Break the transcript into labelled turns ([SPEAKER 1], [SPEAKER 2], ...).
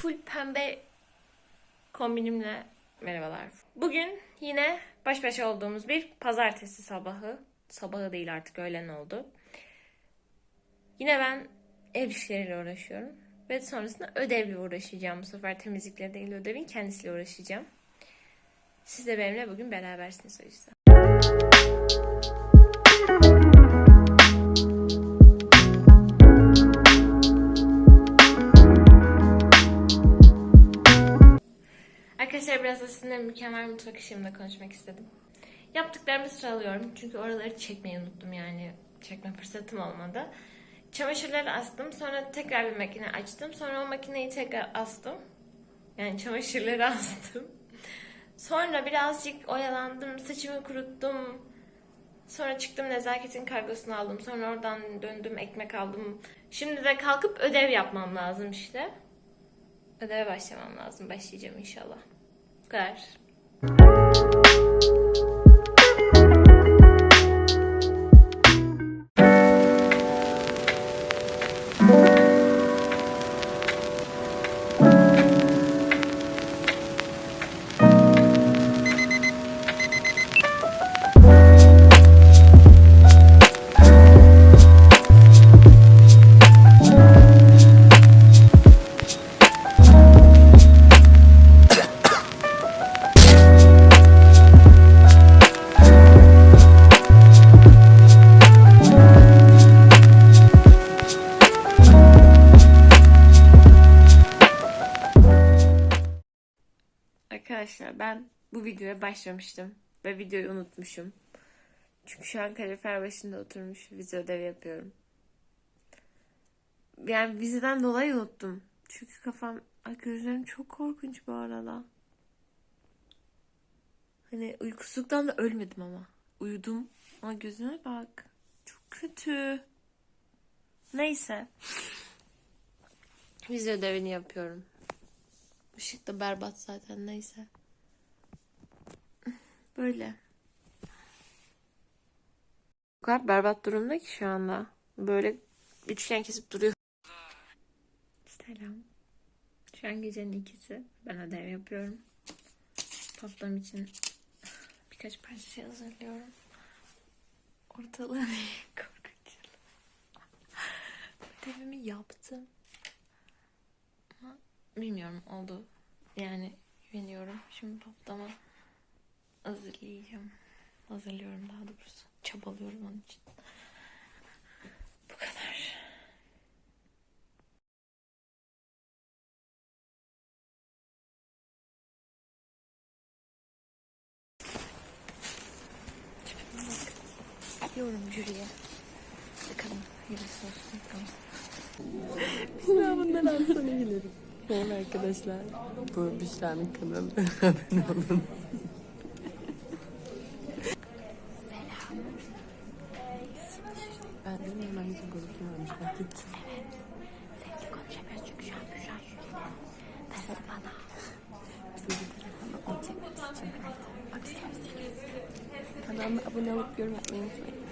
[SPEAKER 1] full pembe kombinimle merhabalar. Bugün yine baş başa olduğumuz bir pazartesi sabahı. Sabahı değil artık öğlen oldu. Yine ben ev işleriyle uğraşıyorum. Ve sonrasında ödevle uğraşacağım. Bu sefer temizlikle değil ödevin kendisiyle uğraşacağım. Siz de benimle bugün berabersiniz o yüzden. Arkadaşlar biraz da sizinle mükemmel mutfak işimde konuşmak istedim. Yaptıklarımı sıralıyorum çünkü oraları çekmeyi unuttum yani çekme fırsatım olmadı. Çamaşırları astım sonra tekrar bir makine açtım sonra o makineyi tekrar astım. Yani çamaşırları astım. Sonra birazcık oyalandım, saçımı kuruttum. Sonra çıktım nezaketin kargosunu aldım. Sonra oradan döndüm ekmek aldım. Şimdi de kalkıp ödev yapmam lazım işte. Ödeve başlamam lazım. Başlayacağım inşallah. Bu Arkadaşlar ben bu videoya başlamıştım ve videoyu unutmuşum. Çünkü şu an kalorifer başında oturmuş vize ödevi yapıyorum. Yani vizeden dolayı unuttum. Çünkü kafam, ay gözlerim çok korkunç bu arada. Hani uykusuzluktan da ölmedim ama. Uyudum ama gözüme bak. Çok kötü. Neyse. Vize ödevini yapıyorum. Işık da berbat zaten neyse. Böyle. O kadar berbat durumda ki şu anda. Böyle üçgen kesip duruyor. Selam. Şu an gecenin ikisi. Ben ödev yapıyorum. Haftam için birkaç parça şey hazırlıyorum. Ortalığı korkunç. Ödevimi yaptım. Bilmiyorum oldu. Yani güveniyorum. Şimdi paftama hazırlayacağım. Hazırlıyorum daha doğrusu. Çabalıyorum onun için. Bu kadar. Diyorum jüriye. Bakalım. Yarısı olsun. Bakalım.
[SPEAKER 2] Sınavından az sonra gelirim. Merhaba arkadaşlar. Bu Büşra'nın kanalı. Abone olun. Ben de normal yüzüm konuşmuyormuş. Fark ettim.
[SPEAKER 1] Sesli konuşamıyoruz çünkü şu an Büşra jüride. Nasıl bana?
[SPEAKER 2] Bir telefonla onu çekmek için. Kanalıma abone olup yorum yapmayı unutmayın.